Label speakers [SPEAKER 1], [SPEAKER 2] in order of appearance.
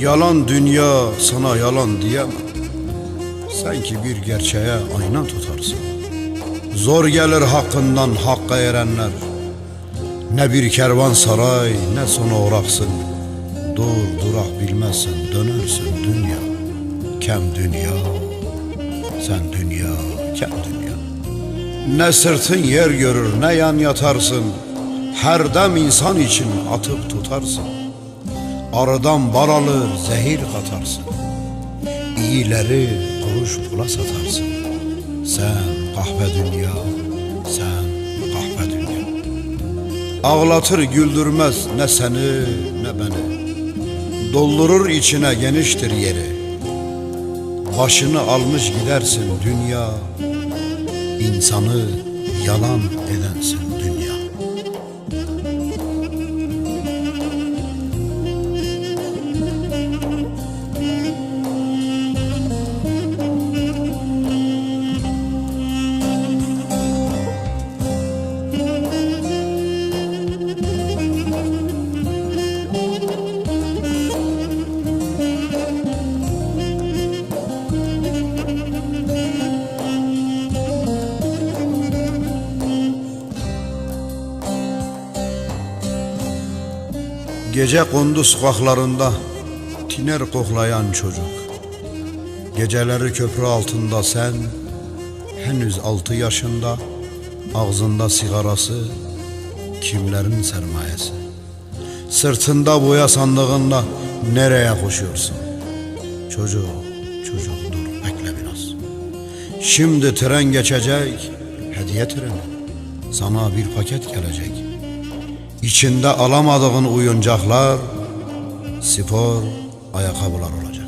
[SPEAKER 1] Yalan dünya sana yalan diyemem. Sanki bir gerçeğe ayna tutarsın. Zor gelir hakkından hakka erenler. Ne bir kervansaray ne sona uğraksın Dur durak bilmezsen dönersin dünya. Kem dünya Sen dünya kem dünya. Ne sırtın yer görür ne yan yatarsın. Her dem insan için atıp tutarsın Arıdan bal alır zehir katarsın. İyileri kuruş pula satarsın. Sen kahve dünya Sen kahve dünya. Ağlatır güldürmez ne seni ne beni. Doldurur içine geniştir yeri. Başını almış gidersin dünya. İnsanı yalan edensin Gece kondu sokaklarında tiner koklayan çocuk. Geceleri köprü altında sen henüz altı yaşında Ağzında sigarası kimlerin sermayesi? Sırtında boya sandığında nereye koşuyorsun? Çocuk çocuk dur bekle biraz. Şimdi tren geçecek hediye treni. Sana bir paket gelecek İçinde alamadığın oyuncaklar, spor ayakkabılar olacak.